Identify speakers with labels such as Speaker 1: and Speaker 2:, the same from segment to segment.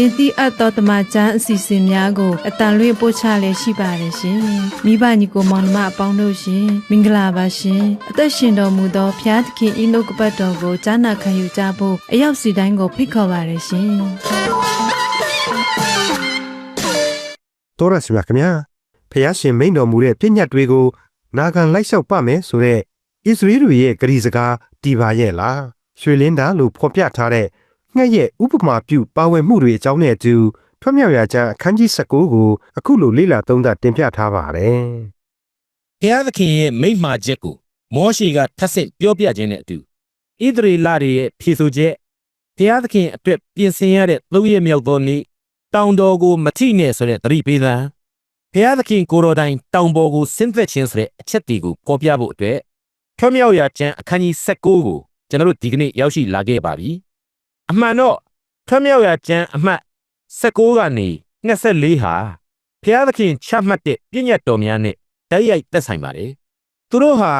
Speaker 1: တင်တိအပ်သောတမချန်းအစီအစဉ်များကိုအတန်လွင့်ပို့ချလည်းရှိပါတယ်ရှင်။မိဘညီကိုမောင်နှမအပေါင်းတို့ရှင်မင်္ဂလာပါရှင်။အသက်ရှင်တော်မူသောဖျားသခင်ဤနှုတ်ကပတ်တော်ကိုကြားနာခံယူကြဖို့အရောက်စီတိုင်းကိုဖိတ်ခေါ်ပါတယ်ရှင်။
Speaker 2: တော်ရစီမြခင်ဗျာဖះရှင်မိန်တော်မူတဲ့ပြည့်ညတ်တွေကိုနာခံလိုက်လျှောက်ပမယ်ဆိုတဲ့ဣသရေလရဲ့ဂရီစကားတီပါရဲ့လားရွှေလင်းသားလို့ဖော်ပြထားတဲ့ ငှက်ရဲ့ဥပမာပြုပါဝင်မှုတွေအကြောင်းနဲ့အတူထွတ်မြောက်ရာကျမ်းအခန်းကြီး19ကိုအခုလိုလေ့လာသုံးသပ်တင်ပြထားပါတယ်
Speaker 3: ဘုရားသခင်ရဲ့မိန့်မှာချက်ကိုမောရှေကထပ်ဆင့်ပြောပြခြင်းနဲ့အတူဣသရေလတွေရဲ့ဖြေဆိုချက်ဘုရားသခင်အတွက်ပြင်ဆင်ရတဲ့သုံးရမြောက်သောနေ့တောင်တော်ကိုမထိနဲ့ဆိုတဲ့သတိပေးသံဘုရားသခင်ကိုယ်တော်တိုင်တောင်ပေါ်ကိုဆင်းသက်ခြင်းဆိုတဲ့အချက်တွေကိုဖော်ပြဖို့အတွက်ထွတ်မြောက်ရာကျမ်းအခန်းကြီး19ကိုကျွန်တော်တို့ဒီကနေ့ရောက်ရှိလာခဲ့ပါပြီ အမှန်တော့ထွတ်မြောက်ရာကျမ်းအမှတ်19ကနေ24ဟာဘုရားသခင်ချမှတ်တဲ့ပြည့်ညတ်တော်များနဲ့တိုက်ရိုက်သက်ဆိုင်ပါတယ်သူတို့ဟာ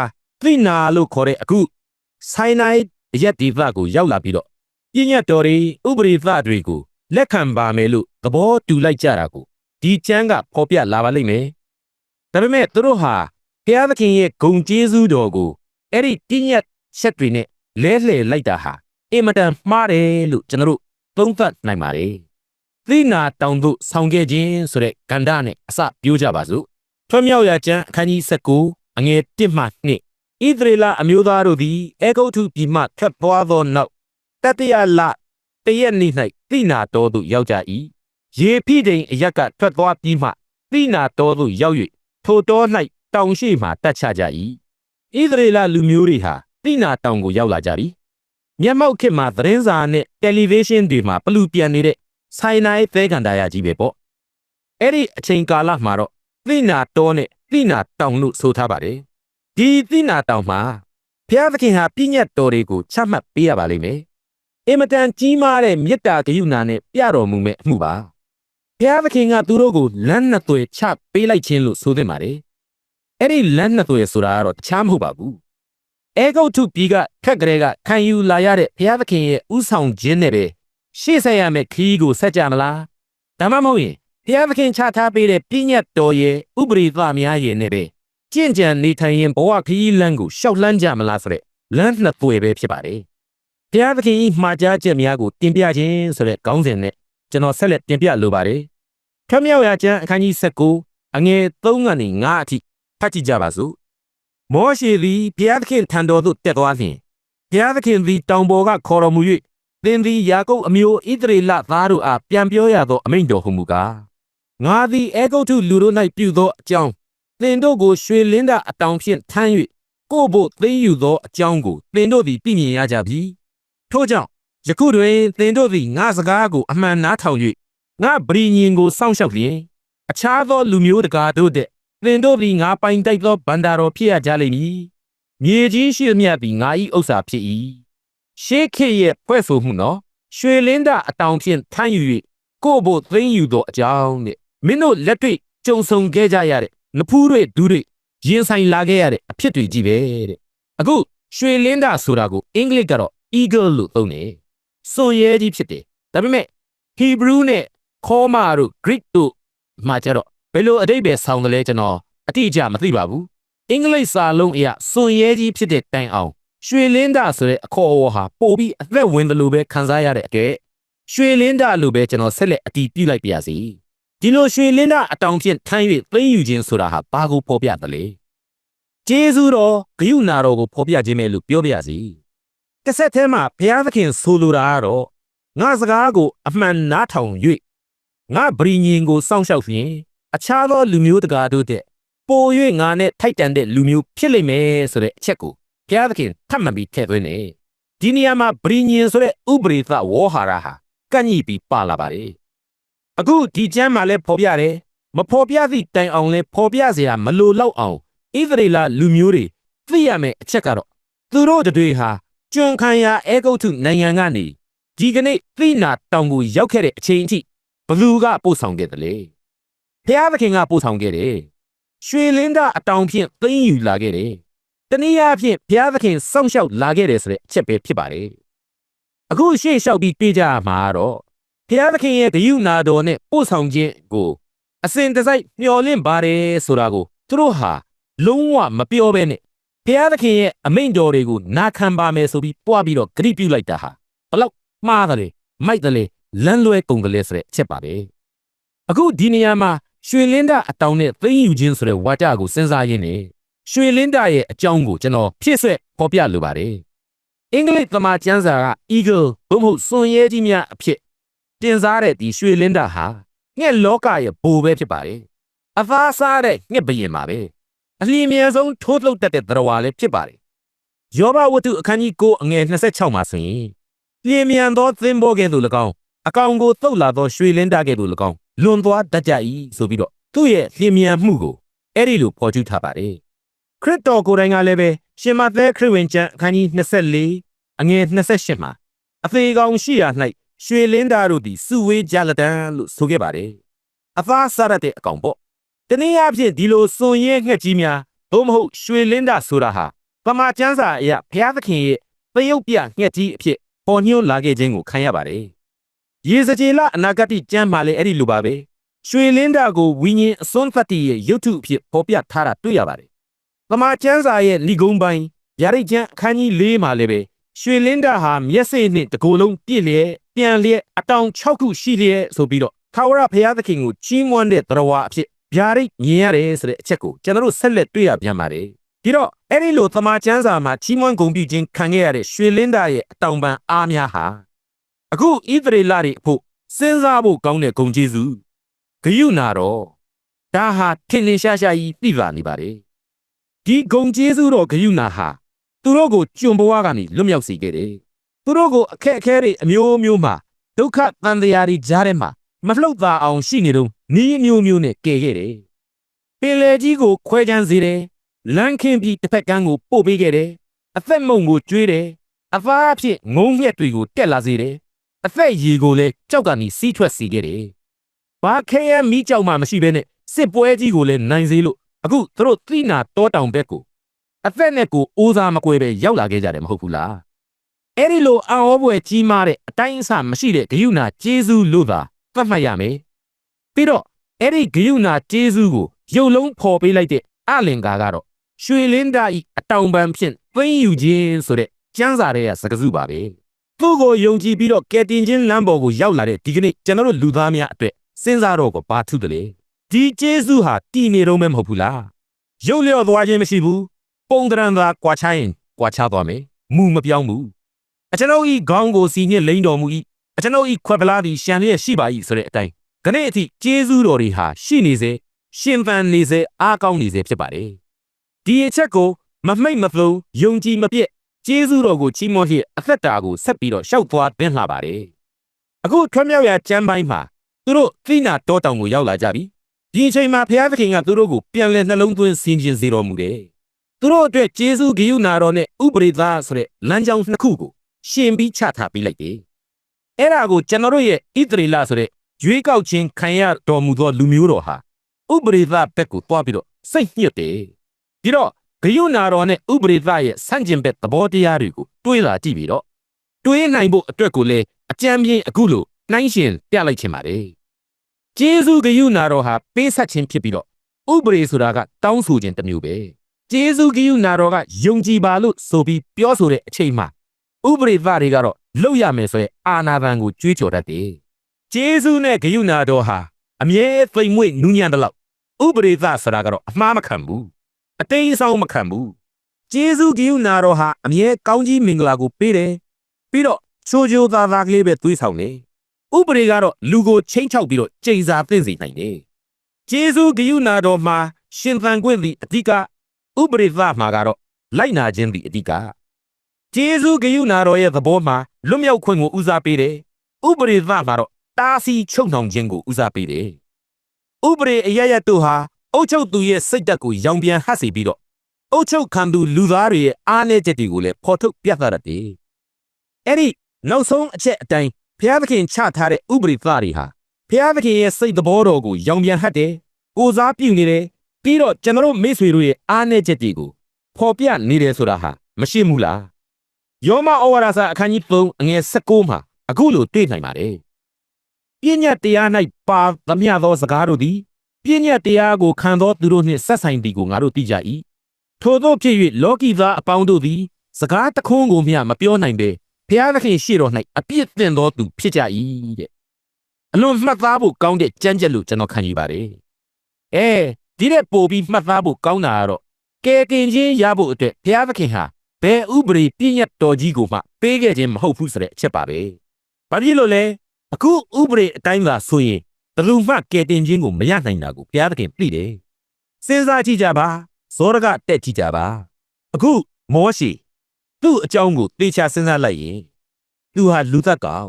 Speaker 3: သိနာလို့ခေါ်တဲ့အခုဆိုင်နိုင်ရက်ဒီသကိုရောက်လာပြီးတော့ပြည့်ညတ်တော်တွေဥပရိသတွေကိုလက်ခံပါမယ်လို့သဘောတူလိုက်ကြတာကိုဒီကျမ်းကဖော်ပြလာပါလိမ့်မယ်ဒါပေမဲ့သူတို့ဟာဘုရားသခင်ရဲ့ဂုဏ်ကျေးဇူးတော်ကိုအဲ့ဒီပြည့်ညတ်ချက်တွေနဲ့လဲလှယ်လိုက်တာဟာ အင်မတန်မှားတယ်လို့ကျွန်တော်တို့သုံးသပ်နိုင်ပါတယ်သိနာတောင်သို့ဆောင်ခဲ့ခြင်းဆိုတဲ့ကန္တာနဲ့အစပြောကြပါစို့ထွတ်မြောက်ရာကျမ်းအခန်းကြီး19အငယ်1မှ2ဣသရေလအမျိုးသားတို့သည်အေဂုတ်ထုပြည်မှထွက်သွားသောနောက်တတရလတရက်နေ့၌တိနာတော်သို့ရောက်ကြ၏ရေဖိတိန်အရက်ကထွက်သွားပြီးမှတိနာတော်သို့ရောက်၍ထိုတော်၌တောင်ရှိမှတက်ချကြ၏ဣသရေလလူမျိုးတွေဟာတိနာတောင်ကိုရောက်လာကြပြီ မျက်မှောက်ခေတ်မှာသတင်းစာနဲ့တယ်လီဗေးရှင်းတွေမှာပလူပြန်နေတဲ့ဆိုင်နိုင်သဲကန်တာရကြီးပဲပေါ့အဲ့ဒီအချိန်ကာလမှာတော့သိနာတောနဲ့သိနာတောင်လို့ဆိုထားပါတယ်ဒီသိနာတောင်မှာဘုရားသခင်ဟာပြည့်ညတ်တော်တွေကိုချမှတ်ပေးရပါလိမ့်မယ်အင်မတန်ကြီးမားတဲ့မေတ္တာဂရုဏာနဲ့ပြတော်မူမဲ့အမှုပါဘုရားသခင်ကသူတို့ကိုလမ်းနှစ်သွယ်ချပေးလိုက်ခြင်းလို့ဆိုသင့်ပါတယ်အဲ့ဒီလမ်းနှစ်သွယ်ဆိုတာကတော့တခြားမဟုတ်ပါဘူး အဲဂုတ်ထုပြည်ကခက်ကလေးကခံယူလာရတဲ့ဘုရားသခင်ရဲ့ဥဆောင်ခြင်းနဲ့ပဲရှေ့ဆက်ရမယ့်ခရီးကိုဆက်ကြမလားဒါမှမဟုတ်ရင်ဘုရားသခင်ချထားပေးတဲ့ပြည့်ညတ်တော်ရဲ့ဥပရိသများရဲ့နဲ့ပဲကြင့်ကြံနေထိုင်ရင်ဘဝခရီးလမ်းကိုရှောက်လန်းကြမလားဆိုတဲ့လမ်းနှစ်သွယ်ပဲဖြစ်ပါတယ်။ဘုရားသခင်ဤမှာကြားချက်များကိုတင်ပြခြင်းဆိုတဲ့ခေါင်းစဉ်နဲ့ကျွန်တော်ဆက်လက်တင်ပြလိုပါတယ်။ထွတ်မြောက်ရာကျမ်းအခန်းကြီး19အငယ်3ကနေ9အထိဖတ်ကြည့်ကြပါစို့။ မောရှေသည်ဘုရားသခင်ထံတော်သို့တက်သွားလျှင်ဘုရားသခင်သည်တောင်ပေါ်ကခေါ်တော်မူ၍သင်သည်ယာကုပ်အမျိုးဣသရေလသားတို့အားပြန်ပြောရသောအမိန့်တော်ဟုမူကားငါသည်အေဂုတ်ထုလူတို့၌ပြုသောအကြောင်းသင်တို့ကိုရွှေလင်းဒအတောင်ဖြင့်ထမ်း၍ကိုယ့်ဘို့သိမ်းယူသောအကြောင်းကိုသင်တို့သည်သိမြင်ရကြပြီထို့ကြောင့်ယခုတွင်သင်တို့သည်ငါစကားကိုအမှန်နားထောင်၍ငါဗြိညင်ကိုစောင့်ရှောက်လျင်အခြားသောလူမျိုးတကာတို့တဲ့ သင်တို့သည်ငါပိုင်တိုက်သောဗန္တာတော်ဖြစ်ရကြလိမ့်မည်မြေကြီးရှိသမျှသည်ငါ၏ဥစ္စာဖြစ်၏ရှေးခေတ်ရဲ့ဖွဲ့ဆိုမှုနော်ရွှေလင်းဒအတောင်ဖြင့်ထမ်းယူ၍ကိုယ့်ဘို့သိမ်းယူသောအကြောင်းတဲ့မင်းတို့လက်တွေ့ကြုံဆုံခဲ့ကြရတဲ့နဖူးတွေဒူးတွေရင်ဆိုင်လာခဲ့ရတဲ့အဖြစ်တွေကြီးပဲတဲ့အခုရွှေလင်းတာဆိုတာကိုအင်္ဂလိပ်ကတော့ eagle လို့သုံးတယ်စွန်ရဲကြီးဖြစ်တယ်ဒါပေမဲ့ Hebrew နဲ့ Koma တို့ Greek တို့မှာကျတော့ဘ ယ်လိုအတိတ်ပဲဆောင်းတယ်လဲကျွန်တော်အတိအကျမသိပါဘူးအင်္ဂလိပ်စာလုံးအရစွန်ရဲကြီးဖြစ်တဲ့တိုင်အောင်ရွှေလင်းတာဆိုတဲ့အခေါ်အဝေါ်ဟာပို့ပြီးအသက်ဝင်တယ်လို့ပဲခံစားရတဲ့အတွက်ရွှေလင်းတာလို့ပဲကျွန်တော်ဆက်လက်အတီးပြုလိုက်ပါရစေဒီလိုရွှေလင်းတာအတောင်ဖြင့်ထမ်း၍သိမ်းယူခြင်းဆိုတာဟာဘာကိုဖော်ပြသလဲကျေးဇူးတော်ဂရုဏာတော်ကိုဖော်ပြခြင်းပဲလို့ပြောပြရစီတစ်ဆက်တည်းမှာဘုရားသခင်ဆိုလိုတာကတော့ငါစကားကိုအမှန်နားထောင်၍ငါဗြိညင်ကိုစောင့်ရှောက်ဖြင့် အခြားသောလူမျိုးတကာတို့တဲ့ပို၍ငါနဲ့ထိုက်တန်တဲ့လူမျိုးဖြစ်လိမ့်မယ်ဆိုတဲ့အချက်ကိုဘုရားသခင်ထပ်မံပြီးထည့်သွင်းနေဒီနေရာမှာဗြိညင်ဆိုတဲ့ဥပရိသဝေါ်ဟာရဟာကန့်ညိပြီးပါလာပါတယ် အခုဒီကျမ်းမှာလည်းဖော်ပြတယ်မဖော်ပြသည့်တိုင်အောင်လဲဖော်ပြเสียမလိုတော့အောင်ဣသရေလလူမျိုးတွေသိရမယ်အချက်ကတော့သူတို့တွေဟာကျွံခံရအဲဂုတ်ထုနိုင်ငံကနေ ဒီကနေ့သိနာတောင်ကိုရောက်ခဲ့တဲ့အချိန်အထိဘလူကပို့ဆောင်ခဲ့တယ်လေ ဖျားသခင်ကပို့ဆောင်ခဲ့တယ်ရွှေလင်းသားအတောင်ဖြင့်သိမ်းယူလာခဲ့တယ်တနည်းအားဖြင့်ဘုရားသခင်စောင့်ရှောက်လာခဲ့တယ်ဆိုတဲ့အချက်ပဲဖြစ်ပါတယ်အခုရှေ့လျှောက်ပြီးပြေးကြမှာတော့ဘုရားသခင်ရဲ့ဂရုဏာတော်နဲ့ပို့ဆောင်ခြင်းကိုအစဉ်တစိုက်မျှော်လင့်ပါတယ်ဆိုတာကိုသူတို့ဟာလုံးဝမပြောဘဲနဲ့ဘုရားသခင်ရဲ့အမိန့်တော်တွေကိုနာခံပါမယ်ဆိုပြီးပွားပြီးတော့ဂရုပြုလိုက်တာဟာဘလောက်မှားတယ်လဲမိုက်တယ်လဲလမ်းလွဲကုန်တယ်လဲဆိုတဲ့အချက်ပါပဲအခုဒီနေရာမှာ ရွှေလင်းတာအတောင်နဲ့သိမ့်ယူခြင်းဆိုတဲ့ဝါကြကိုစဉ်းစားရင်းနဲ့ရွှေလင်းတာရဲ့အကြောင်းကိုကျွန်တော်ဖြည့်ဆွက်ဖော်ပြလိုပါတယ်အင်္ဂလိပ်သမားကျမ်းစာက eagle ဘုံမဟုတ်စွန်ရဲကြီးများအဖြစ်တင်စားတဲ့ဒီရွှေလင်းတာဟာငှက်လောကရဲ့ဘိုးပဲဖြစ်ပါတယ်အသားစားတဲ့ငှက်ဘရင်ပါပဲအလျင်အမြန်ဆုံးထိုးထုတ်တတ်တဲ့သရဝါလည်းဖြစ်ပါတယ်ယောဘဝတ္ထုအခန်းကြီး9အငယ်26မှာဆိုရင်လျင်မြန်သောသင်္ဘောကဲ့သို့၎င်းအကောင်ကိုတုတ်လာသောရွှေလင်းတာကဲ့သို့၎င်း လွန်သွားတတ်ကြ၏ဆိုပြီးတော့သူ့ရဲ့လျင်မြန်မှုကိုအဲ့ဒီလိုဖော်ကျူးထားပါတယ်ခရစ်တော်ကိုယ်တိုင်ကလည်းပဲရှင်မသက်ခရစ်ဝင်ကျမ်းအခန်းကြီး24အငယ်28မှာအသေးကောင်ရှိရာ၌ရွှေလင်းသားတို့သည်စုဝေးကြလတန်လို့ဆိုခဲ့ပါတယ်အသားစားရတဲ့အကောင်ပေါ့တနည်းအားဖြင့်ဒီလိုစွန်ရဲငှက်ကြီးများဘုံမဟုတ်ရွှေလင်းသားဆိုတာဟာပမာကျမ်းစာအရဘုရားသခင်ရဲ့သရုပ်ပြငှက်ကြီးအဖြစ်ပေါ်ညွှန်းလာခဲ့ခြင်းကိုခံရပါတယ် ရေစကြည်လအနာဂတ်ကျမ်းမှာလည်းအဲ့ဒီလိုပါပဲရွှေလင်းသားကိုဝိညာဉ်အစွန်းဖတ်တည်ရဲ့ရုပ်ထုအဖြစ်ပေါ်ပြထားတာတွေ့ရပါတယ်ပမာကျမ်းစာရဲ့လီကုံပိုင်းဗျာဒိတ်ကျမ်းအခန်းကြီး၄မှာလည်းပဲရွှေလင်းတာဟာမျက်စိနဲ့တကိုယ်လုံးပြည့်လျက်ပြန်လျက်အတောင်6ခုရှိလျက်ဆိုပြီးတော့ခါဝရဘုရားသခင်ကိုချီးမွမ်းတဲ့သရဝါအဖြစ်ဗျာဒိတ်မြင်ရတယ်ဆိုတဲ့အချက်ကိုကျွန်တော်တို့ဆက်လက်တွေ့ရပြန်ပါတယ်ဒီတော့အဲ့ဒီလိုသမာကျမ်းစာမှာချီးမွမ်းဂုဏ်ပြုခြင်းခံခဲ့ရတဲ့ရွှေလင်းတာရဲ့အတောင်ပံအားများဟာ အခုဣသရေလတွေအဖို့စဉ်းစားဖို့ကောင်းတဲ့ဂုဏ်ကျေးဇူးဂယုနာတော့ဒါဟာထင်ထင်ရှားရှားကြီးသိပါနေပါတယ်ဒီဂုံကျေးဇူးတော်ဂယုနာဟာသူတို့ကိုကျွန်ဘဝကနေလွတ်မြောက်စေခဲ့တယ်သူတို့ကိုအခက်အခဲတွေအမျိုးမျိုးမှာဒုက္ခတန်တရားတွေကြားထဲမှာမလှုပ်သာအောင်ရှိနေတော့နီးမျိုးမျိုးနဲ့ကယ်ခဲ့တယ်ပင်လေကြီးကိုခွဲချမ်းစေတယ်လမ်းခင်းပြီးတစ်ဖက်ကန်းကိုပို့ပေးခဲ့တယ်အသက်မုံကိုကျွေးတယ်အဖားအဖြစ်ငုံညက်တွေကိုတက်လာစေတယ် အသက်ရည်ကိုလည်းကြောက်ကနေစီးထွက်စေခဲ့တယ်ဘာခဲရမီးကြောက်မှမရှိဘဲနဲ့စစ်ပွဲကြီးကိုလည်းနိုင်စေလို့အခုသူတို့သိနာတောတောင်ဘက်ကိုအသက်နဲ့ကိုအိုးစားမကွဲပဲရောက်လာခဲ့ကြတယ်မဟုတ်ဘူးလားအဲ့ဒီလိုအံ့ဩဖွယ်ကြီးမားတဲ့အတိုင်းအဆမရှိတဲ့ဂယုဏကျေးဇူးလို့သာသတ်မှတ်ရမယ်ပြီးတော့အဲ့ဒီဂယုဏကျေးဇူးကိုရုပ်လုံးဖော်ပေးလိုက်တဲ့အလင်္ကာကတော့ရွှေလင်းသားဤအတောင်ပံဖြင့်သိမ့်ယူခြင်းဆိုတဲ့ကျမ်းစာရဲ့စကားစုပါပဲ သူ့ကိုယုံကြည်ပြီးတော့ကယ်တင်ခြင်းလမ်းပေါ်ကိုရောက်လာတဲ့ဒီကနေ့ကျွန်တော်တို့လူသားများအတွက်စဉ်းစားတော့ကိုဘာထုတယ်လေဒီကျေးဇူးဟာတည်နေတော့မဲမဟုတ်ဘူးလားရုပ်လျော့သွားခြင်းမရှိဘူးပုံတရံသာကွာချရင်ကွာချသွားမယ်မူမပြောင်းဘူးအကျွန်ုပ်ဤခေါင်းကိုစီညစ်လိမ့်တော်မူ၏အကျွန်ုပ်ဤခွက်ပလားသည်ရှံလျက်ရှိပါ၏ဆိုတဲ့အတိုင်းခနေ့အထိကျေးဇူးတော်တွေဟာရှိနေစေရှင်သန်နေစေအားကောင်းနေစေဖြစ်ပါတယ်ဒီအချက်ကိုမမိတ်မဖုံယုံကြည်မပြည့် ကျေးဇူးတော်ကိုချီးမွမ်းလျက်အသက်တာကိုဆက်ပြီးတော့ရှောက်သွားသင်လှပါတယ်အခုထွမြောက်ရကျမ်းပိုင်းမှာသူတို့သိနာတောတောင်ကိုရောက်လာကြပြီဒီအချိန်မှာဘုရားသခင်ကသူတို့ကိုပြန်လည်နှလုံးသွင်းဆင်ခြင်စေတော်မူတယ်သူတို့အတွက်ဂျေဇုဂိယုနာတော်နဲ့ဥပရိသဆိုတဲ့လမ်းကြောင်းနှစ်ခုကိုရှင်ပြီးချထားပေးလိုက်တယ်အဲ့ဒါကိုကျွန်တော်တို့ရဲ့ဣသရေလဆိုတဲ့ရွေးကောက်ခြင်းခံရတော်မူသောလူမျိုးတော်ဟာဥပရိသဘက်ကိုတွားပြီးတော့စိတ်ညစ်တယ်ဒီတော့ ဂယုနာတော်နဲ့ဥပရိသရဲ့ဆန့်ကျင်ဘက်သဘောတရားတွေကိုတွေးလာကြည့်ပြီးတော့တွေးနိုင်ဖို့အတွက်ကိုလည်းအကြံပြင်းအခုလိုနှိုင်းရှင်ပြလိုက်ခြင်းပါတယ်ကျေးဇူးဂယုနာတော်ဟာပေးဆက်ခြင်းဖြစ်ပြီးတော့ဥပရိဆိုတာကတောင်းဆိုခြင်းတစ်မျိုးပဲကျေးဇူးဂယုနာတော်ကယုံကြည်ပါလို့ဆိုပြီးပြောဆိုတဲ့အချိန်မှာဥပရိသတွေကတော့လှုပ်ရမယ်ဆိုရင်အာနာဗန်ကိုကြွေးကြော်တတ်တယ်ကျေးဇူးနဲ့ဂယုနာတော်ဟာအမြဲသိမ်မွေ့နူးညံ့တဲ့လောက်ဥပရိသဆိုတာကတော့အမှားမခံဘူး အတိတ်အဆောင်မခံဘူးကျေးဇူးဂယုနာတော်ဟာအမြဲကောင်းကြီးမင်္ဂလာကိုပေးတယ်ပြီးတော့ချိုးချိုးသားသားကလေးပဲသွေးဆောင်တယ်ဥပရိကတော့လူကိုချင်းချောက်ပြီးတော့ကြိမ်စာသင့်စေနိုင်တယ်ကျေးဇူးဂယုနာတော်မှာရှင်သန်ခွင့်သည်အဓိကဥပရိသမှာကတော့လိုက်နာခြင်းသည်အဓိကကျေးဇူးဂယုနာတော်ရဲ့သဘောမှာလွတ်မြောက်ခွင့်ကိုဦးစားပေးတယ်ဥပရိသမှာတော့တားဆီးချုပ်နှောင်ခြင်းကိုဦးစားပေးတယ်ဥပရိအရရတို့ဟာ အုတ်ချုပ်သူရဲ့စိတ်ဓာတ်ကိုရောင်ပြန်ဟပ်စေပြီးတော့အုတ်ချုပ်ခံသူလူသားတွေရဲ့အားနည်းချက်တွေကိုလည်းဖော်ထုတ်ပြသတတ်တယ်အဲ့ဒီနောက်ဆုံးအချက်အတိုင်းဖျားသခင်ချထားတဲ့ဥပရိသတွေဟာဖျားသခင်ရဲ့စိတ်သဘောတော်ကိုရောင်ပြန်ဟတ်တယ်ကိုစားပြုနေတယ်ပြီးတော့ကျွန်တော်တို့မိတ်ဆွေတို့ရဲ့အားနည်းချက်တွေကိုဖော်ပြနေတယ်ဆိုတာဟာမရှိဘူးလားယောမဩဝါဒစာအခန်းကြီး3အငယ်16မှာအခုလိုတွေ့နိုင်ပါတယ်ပညာတရား၌ပါသမျှသောစကားတို့သည် ပညာတရားကိုခံသောသူတို့နှင့်ဆက်ဆိုင်သည်ကိုငါတို့သိကြ၏ထို့သောဖြစ်၍လောကီသားအပေါင်းတို့သည် စကားတခွန်းကိုမျှမပြောနိုင်ပဲဘုရားသခင်ရှေ့တော်၌အပြစ်တင်သောသူဖြစ်ကြ၏တဲ့အလွန်မှတ်သားဖို့ကောင်းတဲ့ကြမ်းကြက်လို့ကျွန်တော်ခံယူပါတယ်အဲဒီတဲ့ပို့ပြီးမှတ်သားဖို့ကောင်းတာကတော့ကဲတင်ချင်းရဖို့အတွက်ဘုရားသခင်ဟာဘယ်ဥပဒေပြည့်ညတ်တော်ကြီးကိုမှပေးခဲ့ခြင်းမဟုတ်ဘူးဆိုတဲ့အချက်ပါပဲဘာဖြစ်လို့လဲအခုဥပဒေအတိုင်းသာဆိုရင် ဘယ်သူမှကဲတင်ချင်းကိုမရနိုင်တာကိုဘုရားသခင်သိတယ်စဉ်းစားကြည့်ကြပါဇောရကတက်ကြည့်ကြပါအခုမောရှိသူ့အကြောင်းကိုသေချာစဉ်းစားလိုက်ရင်သူဟာလူသက်ကောင်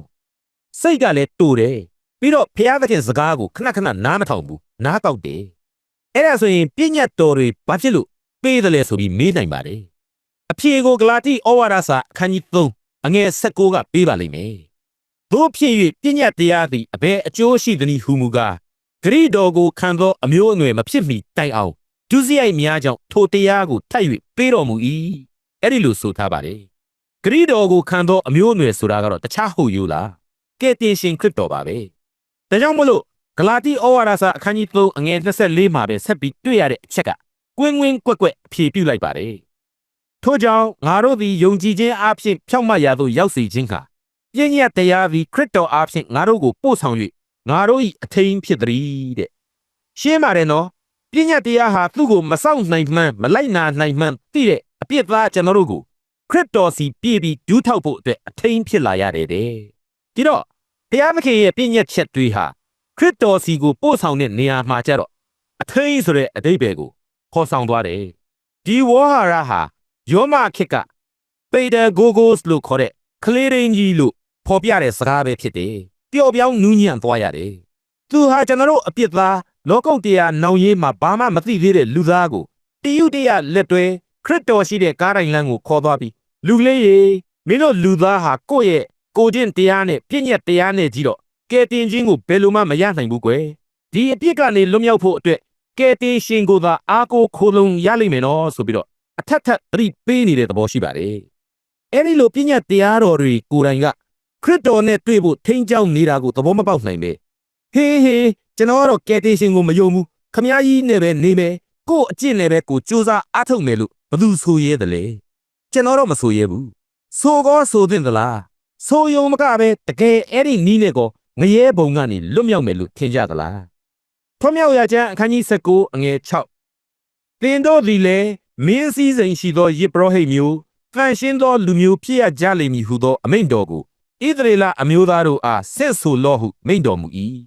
Speaker 3: စိတ်ကလည်းတူတယ်ပြီးတော့ဘုရားသခင်စကားကိုခဏခဏနားမထောင်ဘူးနားကောက်တယ်အဲ့ဒါဆိုရင်ပြည့်ညတ်တော်တွေဘာဖြစ်လို့ပေးတယ်လဲဆိုပြီးမေးနိုင်ပါတယ်အဖြေကိုဂလာတိဩဝါဒစာအခန်းကြီး3အငယ်16ကပေးပါလိမ့်မယ် တို့ဖြစ်၍ပြည့်ညတ်တရားသည်အဘယ်အကျိုးရှိသနည်းဟုမူကားဂရိတော်ကိုခံသောအမျိုးအနွယ်မဖြစ်မီတိုင်အောင်ဒုစရိုက်များကြောင့်ထိုတရားကိုထပ်၍ပေးတော်မူ၏အဲ့ဒီလိုဆိုထားပါတယ်ဂရိတော်ကိုခံသောအမျိုးအနွယ်ဆိုတာကတော့တခြားဟုတ်ယူလားကဲတင်ရှင်ခရစ်တော်ပါပဲဒါကြောင့်မလို့ဂလာတိဩဝါဒစာအခန်းကြီး3အငယ်24မှာပဲဆက်ပြီးတွေ့ရတဲ့အချက်ကကွင်းကွင်းကွက်ကွက်အဖြေပြုလိုက်ပါတယ်ထို့ကြောင့်ငါတို့သည်ယုံကြည်ခြင်းအပြင်ဖြောင့်မတ်ရာသို့ရောက်စေခြင်းဟာ ပြည့်ညတ်တရားသည်ခရစ်တော်အပြင်ငါတို့ကိုပို့ဆောင်၍ငါတို့၏အထင်ဖြစ်သည်တဲ့ရှင်းပါတယ်နော်ပြည့်ညတ်တရားဟာသူ့ကိုမစောင့်နိုင်မှန်းမလိုက်နာနိုင်မှန်းသိတဲ့အပြစ်သားကျွန်တော်တို့ကိုခရစ်တော်စီပြည့်ပြီးဒူးထောက်ဖို့အတွက်အထင်ဖြစ်လာရတယ်တဲ့ဒီတော့ဘုရားသခင်ရဲ့ပြည့်ညတ်ချက်တွေဟာခရစ်တော်စီကိုပို့ဆောင်တဲ့နေရာမှာကျတော့အထင်းဆိုတဲ့အတိတ်ပဲကိုခေါ်ဆောင်သွားတယ်ဒီဝေါ်ဟာရဟာယောမခစ်ကပေဒါဂိုဂိုစ်လို့ခေါ်တဲ့ကလေးရင်းကြီးလို့ ဖော်ပြတဲ့စကားပဲဖြစ်တယ်ပျော့ပြောင်းနူးညံ့သွားရတယ်သူဟာကျွန်တော်တို့အပြစ်သားလောကုတ်တရားနောင်ရေးမှာဘာမှမသိသေးတဲ့လူသားကိုတယုတရလက်တွဲခရစ်တော်ရှိတဲ့ကားတိုင်းလမ်းကိုခေါ်သွားပြီးလူကလေးရေမင်းတို့လူသားဟာကိုယ့်ရဲ့ကိုကျင့်တရားနဲ့ပြည့်ညက်တရားနဲ့ကြီးတော့ကဲတင်ခြင်းကိုဘယ်လိုမှမရနိုင်ဘူးကွယ်ဒီအပြစ်ကနေလွတ်မြောက်ဖို့အတွက်ကဲတင်ရှင်ကိုသာအားကိုခိုးလုံရလိမ့်မယ်နော်ဆိုပြီးတော့အထက်ထက်သတိပေးနေတဲ့သဘောရှိပါတယ်အဲ့ဒီလိုပြည့်ညက်တရားတော်တွေကိုယ်တိုင်က ခရစ်တော်နဲ့တွေ့ဖို့ထိန်းချောင်းနေတာကိုသဘောမပေါက်နိုင်ပဲဟေးဟေးကျွန်တော်ကတော့ကဲတင်ရှင်ကိုမယုံဘူးခမည်းကြီးနဲ့ပဲနေမယ်ကို့အကျင့်နဲ့ပဲကိုစူးစမ်းအားထုတ်မယ်လို့ဘသူဆိုရဲတယ်လေကျွန်တော်တော့မဆိုရဲဘူးဆိုကောဆိုသင့်သလားဆိုယုံမကပဲတကယ်အဲ့ဒီနီးနဲ့ကောငရဲဘုံကနေလွတ်မြောက်မယ်လို့ထင်ကြသလားထွံ့မြောက်ရကျမ်းအခန်းကြီး19အငယ်6သင်တို့သည်လည်းမင်းစည်းစိမ်ရှိသောယေဘရဟိတ်မျိုးဖန်ရှင်းသောလူမျိုးဖြစ်ရကြလိမ့်မည်ဟုသောအမိန့်တော်ကို ဣသရေလအမျိုးသားတို့အားဆင့်ဆိုလော့ဟုမိန့်တော်မူ၏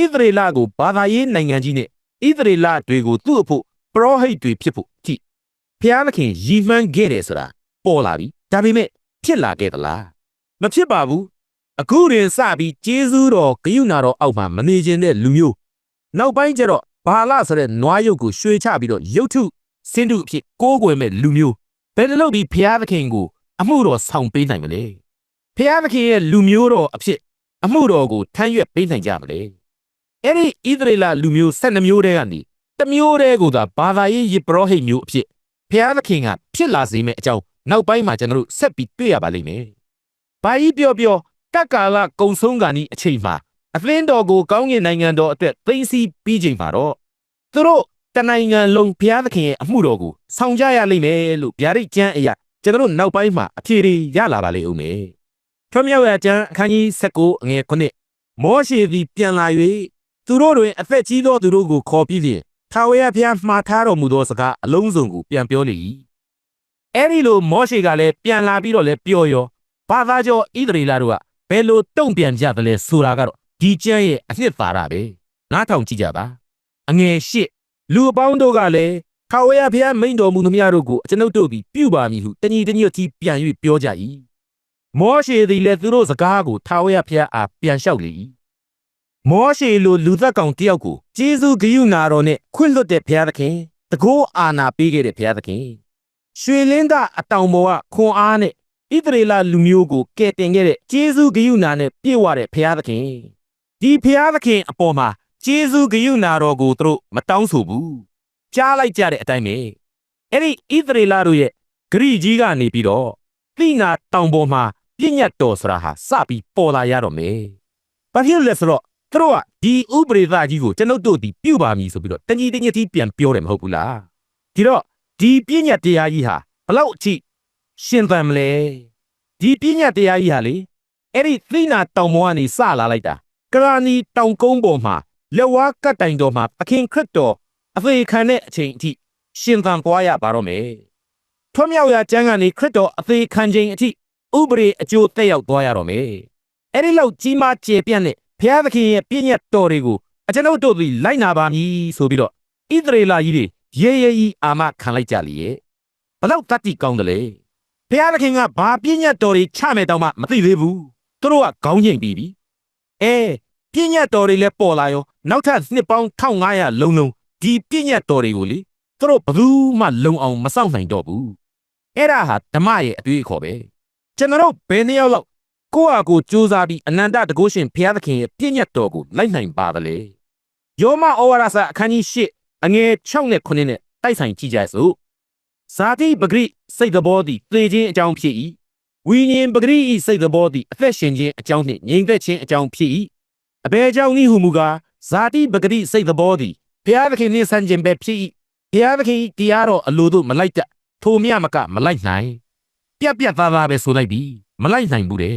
Speaker 3: ဣသရေလကိုဘာသာရေးနိုင်ငံကြီးနဲ့ဣသရေလတွေကိုသူ့အဖို့ပရောဟိတ်တွေဖြစ်ဖို့ကြည့်ဖျားသခင်ရည်မှန်းခဲ့တယ်ဆိုတာပေါ်လာပြီဒါပေမဲ့ဖြစ်လာခဲ့သလားမဖြစ်ပါဘူးအခုရင်စပြီးကျေးဇူးတော်ဂယုဏတော်အောက်မှာမနေခြင်းတဲ့လူမျိုးနောက်ပိုင်းကျတော့ဘာလဆိုတဲ့နွားရုပ်ကိုရွှေချပြီးတော့ရုပ်ထုစင်းတုအဖြစ်ကိုးကွယ်မဲ့လူမျိုးဘယ်လိုလုပ်ပြီးဘုရားသခင်ကိုအမှုတော်ဆောင်ပေးနိုင်မလဲ ဘုရားသခင်ရဲ့လူမျိုးတော်အဖြစ်အမှုတော်ကိုထမ်းရွက်ပေးနိုင်ကြမလဲအဲ့ဒီဣသရေလလူမျိုး12မျိုးတည်းကနေတစ်မျိုးတည်းကိုသာဘာသာရေးယေဘရဟိတ်မျိုးအဖြစ်ဘုရားသခင်ကဖြစ်လာစေမယ့်အကြောင်းနောက်ပိုင်းမှာကျွန်တော်တို့ဆက်ပြီးတွေ့ရပါလိမ့်မယ်။ဘာကြီးပြောပြောကတ်ကာလကုံဆုံးကန်ဤအချိန်မှာအသင်းတော်ကိုကောင်းကင်နိုင်ငံတော်အတွက်သိသိပြီးချိန်မှာတော့သူတို့တနိုင်ငံလုံးဘုရားသခင်ရဲ့အမှုတော်ကိုဆောင်ကြရလိမ့်မယ်လို့ဗျာဒိတ်ကျမ်းအရာကျွန်တော်တို့နောက်ပိုင်းမှာအဖြေတွေရလာပါလိမ့်ဦးမယ်။ ထွံ့မြောက်ရကျမ်းအခန်းကြီး19အငယ်9မောရှေသည်ပြန်လာ၍သူတို့တွင်အသက်ကြီးသောသူတို့ကိုခေါ်ပြီးလျှင်ထာဝရဘုရားမှားထားတော်မူသောစကားအလုံးစုံကိုပြန်ပြောလေ၏။အဲဒီလိုမောရှေကလည်းပြန်လာပြီးတော့လည်းပြောရောဘာသာကျော်ဣသရေလတို့ကဘယ်လိုတုံ့ပြန်ကြသလဲဆိုတာကတော့ဒီကျမ်းရဲ့အနှစ်သာရပဲနားထောင်ကြည့်ကြပါအငယ်ရှစ်လူအပေါင်းတို့ကလည်းထာဝရဘုရားမိန်တော်မူသမျှတို့ကိုအကျွန်ုပ်တို့သည်ပြုပါမည်ဟုတညီတညွတ်ကြီးပြန်၍ပြောကြ၏ မောရှေသည်လည်းသူတို့စကားကိုထာဝရဘုရားအားပြန်လျှောက်လေ၏မောရှေလိုလူသက်ကောင်တယောက်ကိုဂျေဇုဂိယုနာတော်နဲ့ခွင့်လွတ်တဲ့ဘုရားသခင်တကောအာနာပေးခဲ့တဲ့ဘုရားသခင်ရွှေလင်းသားအတောင်ပေါ်ကခွန်အားနဲ့ဣဣသရေလလူမျိုးကိုကယ်တင်ခဲ့တဲ့ဂျေဇုဂိယုနာနဲ့ပြည့်ဝတဲ့ဘုရားသခင်ဒီဘုရားသခင်အပေါ်မှာဂျေဇုဂိယုနာတော်ကိုသူတို့မတောင်းဆိုဘူးကြားလိုက်ကြတဲ့အတိုင်းပဲအဲ့ဒီဣသရေလတို့ရဲ့ဂရိကြီးကနေပြီးတော့သိနာတောင်ပေါ်မှာ ပြည့်ညတ်တော်ဆိုတာဟာစပြီးပေါ်လာရတော့မယ်ဘာဖြစ်လို့လဲဆိုတော့သူတို့ကဒီဥပရိသကြီးကိုကျွန်ုပ်တို့ဒီပြုပါမည်ဆိုပြီးတော့တညီတညတိပြန်ပြောတယ်မဟုတ်ဘူးလားဒီတော့ဒီပြည့်ညတ်တရားကြီးဟာဘလောက်အထိရှင်သန်မလဲဒီပြည့်ညတ်တရားကြီးဟာလေအဲ့ဒီသိနာတောင်ပေါ်ကနေစလာလိုက်တာကရာနီတောင်ကုန်းပေါ်မှာလက်ဝါးကတ်တိုင်တော်မှာသခင်ခရစ်တော်အသေးခံတဲ့အချိန်အထိရှင်သန်သွားရပါတော့မယ်ထွတ်မြောက်ရာကျမ်းကနေခရစ်တော်အသေးခံခြင်းအထိ ဥပရိအကျိုးတက်ရောက်သွားရတော့မယ်အဲ့ဒီလောက်ကြီးမားကျေပြန့်တဲ့ဘုရားသခင်ရဲ့ပြည့်ညတ်တော်တွေကိုအကျွန်ုပ်တို့သည်လိုက်နာပါမည်ဆိုပြီးတော့ဣသရေလကြီးတွေရေရေကြီးအာမခံလိုက်ကြလေရဲ့ဘလောက်တတ်တိကောင်းတယ်လေဘုရားသခင်ကဘာပြည့်ညတ်တော်တွေချမယ်တောင်မှမသိသေးဘူးသူတို့ကခေါင်းငိမ့်ပြီးပြီအဲပြည့်ညတ်တော်တွေလည်းပေါ်လာရောနောက်ထပ်နှစ်ပေါင်း1500လုံးလုံးဒီပြည့်ညတ်တော်တွေကိုလေသူတို့ဘယ်သူမှလုံအောင်မစောင့်နိုင်တော့ဘူးအဲ့ဒါဟာဓမ္မရဲ့အတွေ့အခေါ်ပဲ ကျွန်တော်တို့ဘယ်နှစ်ယောက်လောက်ကိုယ့်ဟာကိုယ်စူးစမ်းပြီးအနန္တတကုရှင်ဘုရားသခင်ရဲ့ပြည့်ညတ်တော်ကိုလိုက်နိုင်ပါသလဲယောမဩဝါဒစာအခန်းကြီး8အငယ်6နဲ့9နဲ့တိုက်ဆိုင်ကြည့်ကြစို့ဇာတိပဂရိစိတ်သဘောသည်သေခြင်းအကြောင်းဖြစ်၏ဝိညာဉ်ပဂရိ၏စိတ်သဘောသည်အသက်ရှင်ခြင်းအကြောင်းနှင့်ငြိမ်သက်ခြင်းအကြောင်းဖြစ်၏အဘယ်ကြောင့်နည်းဟုမူကားဇာတိပဂရိစိတ်သဘောသည်ဘုရားသခင်နှင့်ဆန့်ကျင်ဘက်ဖြစ်၏ဘုရားသခင်၏တရားတော်အလိုသို့မလိုက်တတ်ထိုမြမကမလိုက်နိုင် ပြက်ပြက်သားသားပဲဆိုလိုက်ပြီမလိုက်နိုင်ဘူးတဲ့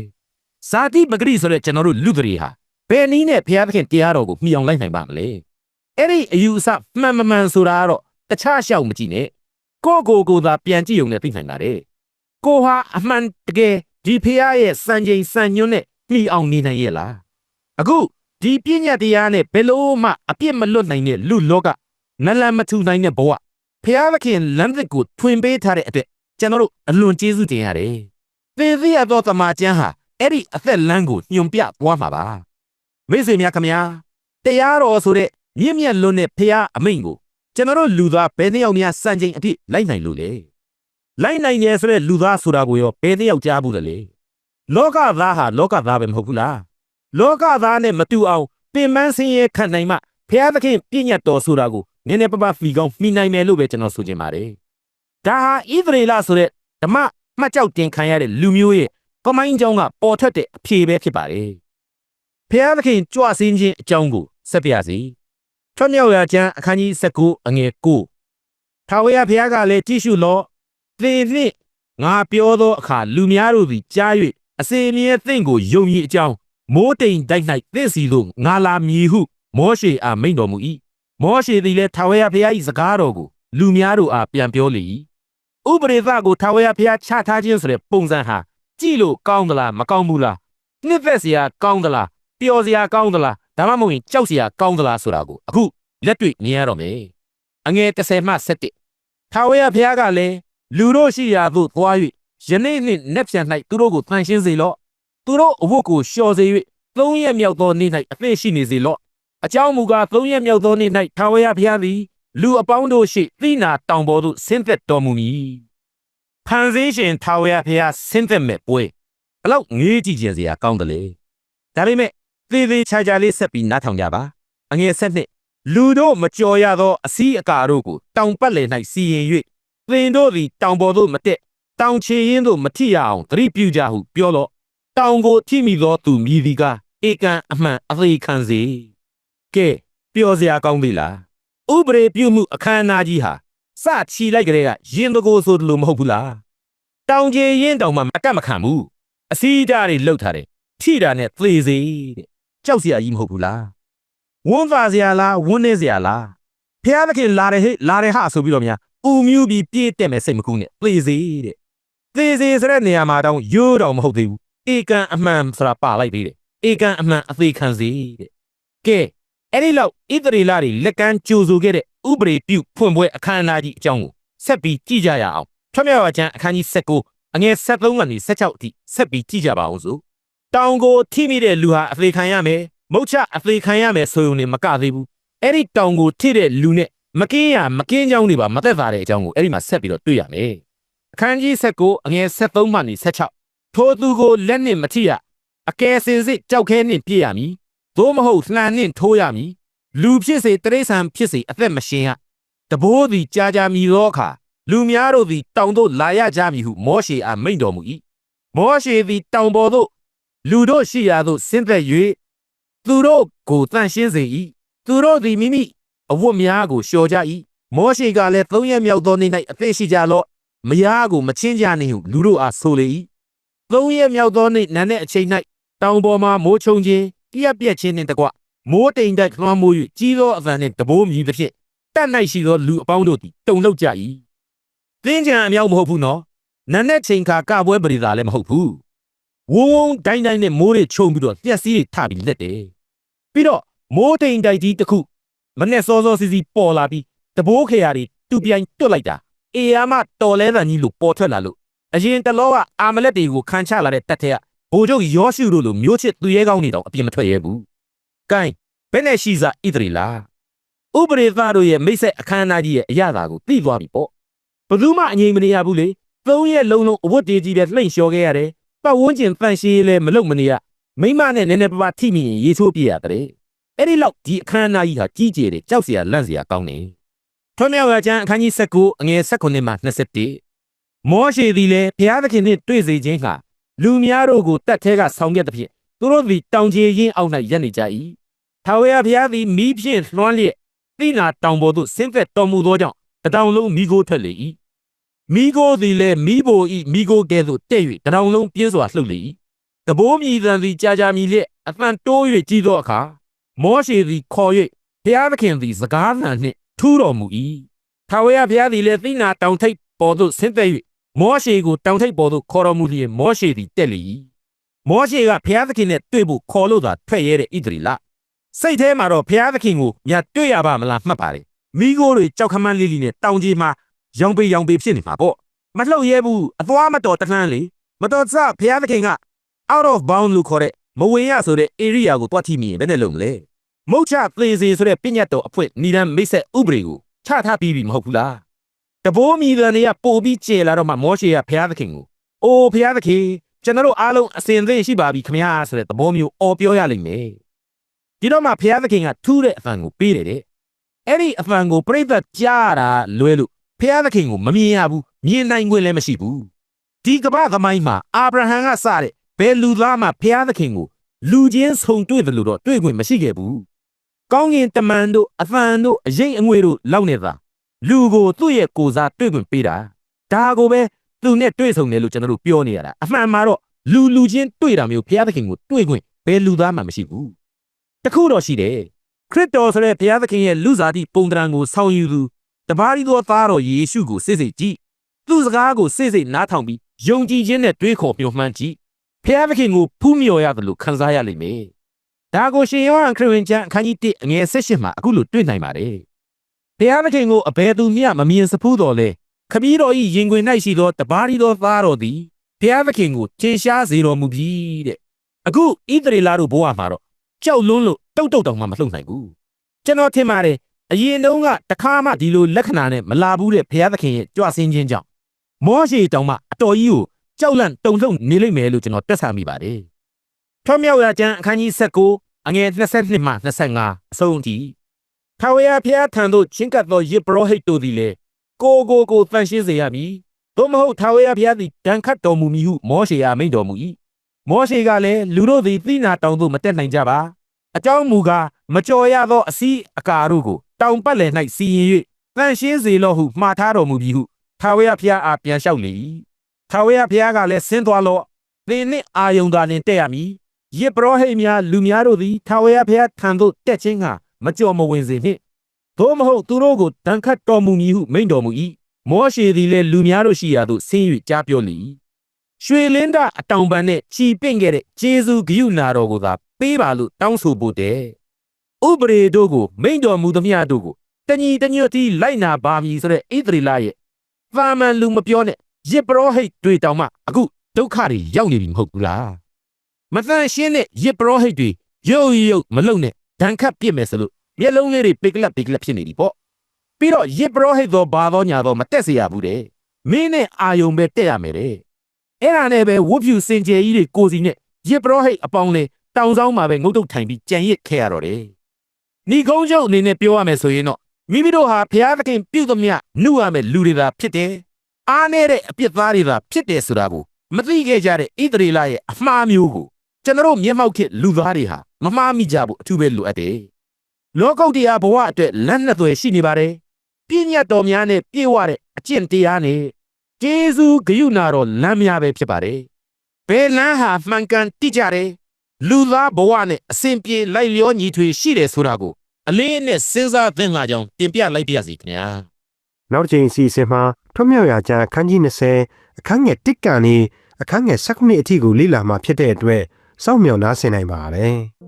Speaker 3: ဇာတိပဂရိဆိုတဲ့ကျွန်တော်တို့လူတွေဟာဘယ်နည်းနဲ့ဘုရားသခင်တရားတော်ကိုမှီအောင်လိုက်နိုင်ပါမလဲအဲ့ဒီအယူအဆမှန်မမှန်ဆိုတာကတော့တခြားရှောက်မကြည့်နဲ့ကိုယ့်ကိုယ်ကိုယ်သာပြန်ကြည့်ုံနဲ့သိနိုင်တာတဲ့ကိုဟာအမှန်တကယ်ဒီဖះရဲ့စံချိန်စံညွန်းနဲ့မှီအောင်နေနိုင်ရဲ့လားအခုဒီပြည့်ညတ်တရားနဲ့ဘယ်လို့မှအပြစ်မလွတ်နိုင်တဲ့လူလောကနလန်မထူနိုင်တဲ့ဘဝဖះသခင်လမ်းသစ်ကိုထွင်ပေးထားတဲ့အတွက် ကျွန်တော်တို့အလွန်ကျေးဇူးတင်ရတယ်သေသေးရသောတမန်ကျမ်းဟာအဲ့ဒီအသက်လမ်းကိုညွန်ပြသွားမှာပါမိတ်ဆွေများခင်ဗျာတရားတော်ဆိုတဲ့မြင့်မြတ်လွန်းတဲ့ဖះအမိန့်ကိုကျွန်တော်တို့လူသားဘယ်နှစ်ယောက်များစံချိန်အထိလိုက်နိုင်လို့လဲလိုက်နိုင်တယ်ဆိုတဲ့လူသားဆိုတာကိုရောဘယ်နှစ်ယောက်ကြားဘူးလဲလောကသားဟာလောကသားပဲမဟုတ်ဘူးလားလောကသားနဲ့မတူအောင်ပင်ပန်းဆင်းရဲခံနိုင်မှဖះသခင်ပြည့်ညတ်တော်ဆိုတာကိုနည်းနည်းပါးပါးဖီကောင်းမှီနိုင်မယ်လို့ပဲကျွန်တော်ဆိုချင်ပါတယ် ဒါဟာဣသရေလဆိုတဲ့ဓမ္မမှတ်ကြောက်တင်ခံရတဲ့လူမျိုးရဲ့ကမိုင်းကြောင်းကပေါ်ထွက်တဲ့အဖြေပဲဖြစ်ပါတယ်ဖះသခင်ကြွဆင်းခြင်းအကြောင်းကိုဆက်ပြစီထွတ်မြောက်ရာကျမ်းအခန်းကြီး19အငယ်9ထာဝရဘုရားကလည်းကြည့်ရှုလော့သင်နှင့်ငါပြောသောအခါလူများတို့သည်ကြား၍အစေမြဲသင်ကိုယုံကြည်အကြောင်းမိုးတိမ်တိုက်၌သင်စီသို့ငါလာမည်ဟု မောရှေအားမိန့်တော်မူ၏မောရှေသည်လည်းထာဝရဘုရား၏စကားတော်ကို လူများတို့အားပြန်ပြောလေ၏ဥပရိသကိုထာဝရဘုရားချထားခြင်းဆိုတဲ့ပုံစံဟာကြည့်လို့ကောင်းသလားမကောင်းဘူးလားနှစ်သက်စရာကောင်းသလားပျော်စရာကောင်းသလားဒါမှမဟုတ်ရင်ကြောက်စရာကောင်းသလားဆိုတာကိုအခုလက်တွေ့မြင်ရတော့မယ်အငယ်30မှ17ထာဝရဘုရားကလည်းလူတို့ရှိရာသို့သွား၍ယနေ့နှင့်နက်ပြန်၌သူတို့ကိုတန်ရှင်းစေလော့သူတို့အဝတ်ကိုလျှော်စေ၍သုံးရက်မြောက်သောနေ့၌အသက်ရှိနေစေလော့အကြောင်းမူကားသုံးရက်မြောက်သောနေ့၌ထာဝရဘုရားသည် လူအပေါင်းတို့ရှိသီနာတောင်ပေါ်သို့ဆင်းသက်တော်မူမည်ဖန်ဆင်းရှင်ထာဝရဘုရားဆင်းသက်မဲ့ပွဲဘလောက်ငေးကြည့်ခြင်းစရာကောင်းတယ်လေဒါပေမဲ့သေသေးချာချာလေးဆက်ပြီးနားထောင်ကြပါအငယ်ဆက်နှစ်လူတို့မကြော်ရသောအစည်းအကာတို့ကိုတောင်ပတ်လည်၌စီရင်၍သင်တို့သည်တောင်ပေါ်သို့မတက်တောင်ချေရင်သို့မထိရအောင်သတိပြုကြဟုပြောလော့တောင်ကိုထိမိသောသူမြည်သည်ကဧကန်အမှန်အသေးခံစေကဲပြောစရာကောင်းပြီလား ဥပရေပြုမှုအခမ်းအနားကြီးဟာစချီလိုက်ကလေးကရင်တကိုဆိုတယ်လို့မဟုတ်ဘူးလားတောင်ချေရင်တောင်မှအကတ်မခံဘူးအစည်းအတားတွေလှုပ်ထားတယ်ထိတာနဲ့သေစေတဲ့ကြောက်စရာကြီးမဟုတ်ဘူးလားဝန်းသာစရာလားဝန်းနေစရာလားဖះသခင်လာတယ်ဟဲ့လာတယ်ဟာဆိုပြီးတော့များဥမြူပြီးပြေးတက်မယ်စိတ်မကူးနဲ့သေစေတဲ့သေစေဆိုတဲ့နေရာမှာတောင်ရိုးတော်မဟုတ်သေးဘူးဧကန်အမှန်ဆိုတာပါလိုက်သေးတယ်ဧကန်အမှန်အသေးခံစေတဲ့ကဲ အဲ့ဒီလောက်ဣသရေလတွေလက်ကမ်းကြိုဆိုခဲ့တဲ့ဥပရိပြုဖွင့်ပွဲအခမ်းအနားကြီးအကြောင်းကိုဆက်ပြီးကြည့်ကြရအောင်ထွတ်မြောက်ဝါကျမ်းအခန်းကြီး19အငယ်73ကနေ16အထိဆက်ပြီးကြည့်ကြပါအောင်စို့တောင်ကိုထိမိတဲ့လူဟာအသေးခံရမယ်မုတ်ချအသေးခံရမယ်ဆိုရုံနဲ့မကသေးဘူးအဲ့ဒီတောင်ကိုထိတဲ့လူနဲ့မကင်းရမကင်းကြောင်းတွေပါမသက်သာတဲ့အကြောင်းကိုအဲ့ဒီမှာဆက်ပြီးတော့တွေ့ရမယ်အခန်းကြီး19အငယ်73မှနေ16ထိုသူကိုလက်နှင့်မထိရအကယ်စင်စစ်ကြောက်ခဲနှင့်ပြည့်ရမည် သို့မဟုတ်လှန်နှင့်ထိုးရမည်လူဖြစ်စေတရိษံဖြစ်စေအသက်မရှင်ရတဘိုးသည်ကြာကြာမြည်သောအခါလူများတို့သည်တောင်သို့လာရကြမည်ဟုမောရှေအားမိန့်တော်မူ၏မောရှေသည်တောင်ပေါ်သို့လူတို့ရှိရာသို့ဆင်းသက်၍သူတို့ကိုတန့်ရှင်းစေ၏သူတို့သည်မိမိအဝတ်များကိုလျှော်ကြ၏မောရှေကလည်းသုံးရက်မြောက်သောနေ့၌အသက်ရှိကြလော့မယားကိုမချင်းကြနှင့်ဟုလူတို့အားဆိုလေ၏သုံးရက်မြောက်သောနေ့နန်းတဲ့အချိန်၌တောင်ပေါ်မှမိုးချုံခြင်း ပြက်ပြက်ခြင်းနှင့်တကွမိုးတိမ်တိုက်လွှမ်းမိုး၍ကြီးသောအသံနှင့်တဘိုးမြည်သဖြင့်တတ်၌ရှိသောလူအပေါင်းတို့သည်တုန်လှုပ်ကြ၏သင်္ကြန်အမြောက်မဟုတ်ဘူးနော်နန်းတဲ့ချိန်ခါကပွဲပရိသာလည်းမဟုတ်ဘူးဝုန်းဝုန်းတိုင်းတိုင်းနဲ့မိုးတွေချုံပြီးတော့ပြက်စီးတွေထပြီးလက်တယ်ပြီးတော့မိုးတိမ်တိုက်ကြီးတစ်ခုမနဲ့စောစောစီစီပေါ်လာပြီးတဘိုးခေယာတွေတူပြိုင်တွတ်လိုက်တာအေယာမတော်လဲတန်ကြီးလို့ပေါ်ထွက်လာလို့အရင်တလောကအာမလက်တွေကိုခံချလာတဲ့တက်ထက်က ဘိုလ်ချုပ်ယောရှုတို့လိုမျိုးချစ်သူရဲကောင်းနေတော့အပြင်မထွက်ရဲဘူး။ကဲဘယ်နဲ့ရှိစားဣသရေလဥပရိသတို့ရဲ့မိတ်ဆက်အခမ်းအနားကြီးရဲ့အရသာကိုသိသွားပြီပေါ့။ဘယ်သူမှအငြိမ်မနေရဘူးလေ။သုံးရက်လုံးလုံးအဝတ်တေးကြီးပဲလှိမ့်လျှော်ခဲ့ရတယ်။ပတ်ဝန်းကျင်တန့်ရှင်းရေးလည်းမလုပ်မနေရ။မိမနဲ့နည်းနည်းပါးပါးထိမိရင်ရေချိုးပြရတဲ့။အဲ့ဒီလောက်ဒီအခမ်းအနားကြီးဟာကြီးကျယ်တယ်ကြောက်စရာလန့်စရာကောင်းတယ်။ထွန်းမြောက်ရကျမ်းအခန်းကြီး19အငယ်19မှ21မောရှေသည်လည်းဘုရားသခင်နှင့်တွေ့စေခြင်းဟာ လူများတို့ကိုတတ်သေးကဆောင်ရွက်သဖြင့်သူတို့သည်တောင်ချေရင်းအောက်၌ရပ်နေကြ၏ထာဝရဘုရားသည်မိဖြင့်လွှမ်းလျက်တိနာတောင်ပေါ်သို့ဆင်းသက်တော်မူသောကြောင့်တတောင်လုံးမိကိုထွက်လေ၏မိကိုသည်လည်းမိဘိုဤမိကိုကဲ့သို့တက်၍တတောင်လုံးပြင်းစွာလှုပ်လေ၏တဘိုးမြည်သံသည်ကြာကြာမြည်လျက်အသံတိုး၍ကြီးသောအခါမောရှေသည်ခေါ်၍ဘုရားသခင်သည်စကားသံနှင့်ထူးတော်မူ၏ထာဝရဘုရားသည်လည်းတိနာတောင်ထိပ်ပေါ်သို့ဆင်းသက် မောရှေကိုတောင်ထိပ်ပေါ်သို့ခေါ်တော်မူလျင်မောရှေသည်တက်လေ၏မောရှေကဘုရားသခင်နဲ့တွေ့ဖို့ခေါ်လို့သာထွက်ရဲတဲ့ဣသရေလစိတ်ထဲမှာတော့ဘုရားသခင်ကိုမြတ်တွေ့ရပါမလားမှတ်ပါတယ်မိโก้တွေကြောက်ခမန်းလေးလေးနဲ့တောင်ကြီးမှာရောင်ပေရောင်ပေဖြစ်နေမှာပေါ့မလှုပ်ရဲဘူးအသွားမတော်တလှမ်းလေမတော်စဘုရားသခင်က out of bound လို့ခေါ်တဲ့မဝင်ရဆိုတဲ့ area ကိုတွားထိမိရင်ဘယ်နဲ့လုပ်မလဲမုတ်ချသေစေဆိုတဲ့ပြညတ်တော်အဖွင့်ဏိဒံမိတ်ဆက်ဥပဒေကိုချထားပြီးပြီမဟုတ်ဘူးလား တဘိုးမြည်တဲ့နေရပို့ပြီးကျေလာတော့မှမောရှေကဘုရားသခင်ကိုအိုးဘုရားသခင်ကျွန်တော်တို့အားလုံးအစဉ်အသင့်ရှိပါပြီခမညာဆိုတဲ့သဘောမျိုးအော်ပြောရလိမ့်မယ်ဒီတော့မှဘုရားသခင်ကထူးတဲ့အဖန်ကိုပေးတယ်တဲ့အဲ့ဒီအဖန်ကိုပြိဿကြားတာလွဲလို့ဘုရားသခင်ကိုမမြင်ရဘူးမြင်နိုင်ခွင့်လည်းမရှိဘူးဒီကမ္ဘာသမိုင်းမှာအာဗြဟံကစတဲ့ဘယ်လူသားမှဘုရားသခင်ကိုလူချင်းဆုံတွေ့တယ်လို့တော့တွေ့ခွင့်မရှိခဲ့ဘူးကောင်းကင်တမန်တို့အဖန်တို့အရင်အငွေတို့လောက်နေတာ လူကိုသူ့ရဲ့ကိုယ်စားတွေ့ခွင့်ပေးတာဒါကိုပဲသူနဲ့တွေ့ဆုံတယ်လို့ကျွန်တော်တို့ပြောနေရတာအမှန်မှာတော့လူလူချင်းတွေ့တာမျိုးဘုရားသခင်ကိုတွေ့ခွင့်ဘယ်လူသားမှမရှိဘူးတခုတော့ရှိတယ်ခရစ်တော်ဆိုတဲ့ဘုရားသခင်ရဲ့လူစားတိပုံတံကိုဆောင်ယူသူတပါးရီသောသားတော်ယေရှုကိုစိတ်စိတ်ကြည့်သူ့စကားကိုစိတ်စိတ်နားထောင်ပြီးယုံကြည်ခြင်းနဲ့တွေးခေါ်မျှော်မှန်းကြည့်ဘုရားသခင်ကိုဖူးမြော်ရတယ်လို့ခံစားရလိမ့်မယ်ဒါကိုရှင်ယောဟန်ခရစ်ဝင်ကျမ်းအခန်းကြီး1အငယ်16မှာအခုလိုတွေ့နိုင်ပါတယ် ဘုရားသခင်ကိုအဘယ်သူမျှမမြင်စဖူးတော်လဲခမည်းတော်ဤရင်ခွင်၌ရှိသောတပါးရီသောသားတော်သည်ဘုရားသခင်ကိုထင်ရှားစေတော်မူပြီတဲ့အခုဣသရေလတို့ဘဝမှာတော့ကြောက်လွန်းလို့တုတ်တုတ်တောင်မှမလှုပ်နိုင်ဘူးကျွန်တော်ထင်ပါတယ်အရင်တုန်းကတခါမှဒီလိုလက္ခဏာနဲ့မလာဘူးတဲ့ဘုရားသခင်ရဲ့ကြွဆင်းခြင်းကြောင့်မောရှေတောင်မှအတော်ကြီးကိုကြောက်လန့်တုန်လှုပ်နေလိမ့်မယ်လို့ကျွန်တော်တွက်ဆမိပါတယ်ထွမြောက်ရာကျမ်းအခန်းကြီး19အငယ်22မှ25အဆုံးအထိ ထာဝရဘုရားထံသို့ချင်းကပ်သောယေဘရဟိတ်တို့သည်လည်းကိုကိုကိုတန်ရှင်းစေရမည်သို့မဟုတ်ထာဝရဘုရားသည်ဒဏ်ခတ်တော်မူမည်ဟုမောရှေအားမိန့်တော်မူ၏မောရှေကလည်းလူတို့သည်သိနာတောင်သို့မတက်နိုင်ကြပါအကြောင်းမူကားမကြော်ရသောအစည်းအကာတို့ကိုတောင်ပတ်လည်၌စီရင်၍တန်ရှင်းစေလော့ဟုမှားထားတော်မူပြီဟုထာဝရဘုရားအားပြန်လျှောက်လေ၏ထာဝရဘုရားကလည်းဆင်းသွားလော့သင်နှင့်အာယုန်သာနှင့်တက်ရမည်ယေဘရဟိတ်များလူများတို့သည်ထာဝရဘုရားထံသို့တက်ခြင်းက မကြော်မဝင်စေနှင့်သို့မဟုတ်သူတို့ကိုတန်ခတ်တော်မူမည်ဟုမိန့်တော်မူ၏မောရှေသည်လည်းလူများတို့ရှိရာသို့ဆင်း၍ကြားပြောလေ၏ရွှေလင်းဒအတောင်ပံနဲ့ချီပင့်ခဲ့တဲ့ဂျေဇုဂယုနာတော်ကိုသာပေးပါလို့တောင်းဆိုဖို့တဲ့ဥပရေတို့ကိုမိန့်တော်မူသမျှတို့ကိုတညီတညွတ်တီလိုက်နာပါမည်ဆိုတဲ့ဣသရေလရဲ့သာမန်လူမပြောနဲ့ယစ်ပရောဟိတ်တွေတောင်မှအခုဒုက္ခတွေရောက်နေပြီမဟုတ်ဘူးလားမတန်ရှင်းတဲ့ယစ်ပရောဟိတ်တွေရုပ်ရုပ်မလုံနဲ့ ဒဏ်ခတ်ပြစ်မယ်ဆိုလို့မျက်လုံးလေးတွေပိကလပ်ပိကလပ်ဖြစ်နေပြီပေါ့ပြီးတော့ယစ်ပရောဟိတ်သောဘာသောညာသောမတက်เสียရဘူးတဲ့မင်းနဲ့အာယုံပဲတက်ရမယ်တဲ့ အဲ့ဒါနဲ့ပဲဝတ်ဖြူစင်ကြယ်ကြီးတွေကိုစီနဲ့ရစ်ပရောဟိတ်အပေါင်းလဲတောင်ဆောင်မှာပဲငုတ်တုတ်ထိုင်ပြီးကြံရစ်ခဲ့ရတော့တယ်။ဤကုန်းချုပ်အနေနဲ့ပြောရမယ်ဆိုရင်တော့မိမိတို့ဟာဘုရားသခင်ပြုသမျှနှုတ်ရမယ်လူတွေသာဖြစ်တယ်။အားနဲ့တဲ့အပြစ်သားတွေသာဖြစ်တယ်ဆိုတာကိုမသိခဲ့ကြတဲ့ဣသရေလရဲ့အမှားမျိုးကို ကျွန်တော်တို့မျက်မှောက်ခေတ်လူသားတွေဟာမမှားမိကြဘူးအထူးပဲလိုအပ်တယ်။လောကုတ်တရားဘဝအတွက်လမ်းနှစ်သွယ်ရှိနေပါတယ်။ပြည့်ညတ်တော်များနဲ့ပြည့်ဝတဲ့အကျင့်တရားနဲ့ကျေးဇူးဂရုဏာတော်လမ်းများပဲဖြစ်ပါတယ်။ဘယ်လမ်းဟာမှန်ကန်တိကျတယ်လူသားဘဝနဲ့အစဉ်ပြေလိုက်လျောညီထွေရှိတယ်ဆိုတာကိုအလေးနဲ့စဉ်းစားသင့်လာကြောင်းတင်ပြလိုက်ပါရစေခင်ဗျာ
Speaker 2: နောက်တစ်ချိန်အစီအစဉ်မှာထွတ်မြောက်ရာကျမ်းအခန်းကြီး20အခန်းငယ်1ကနေအခန်းငယ်19အထိကိုလေ့လာမှာဖြစ်တဲ့အတွက် စောင့်မျှော်နားဆင်နိုင်ပါတယ်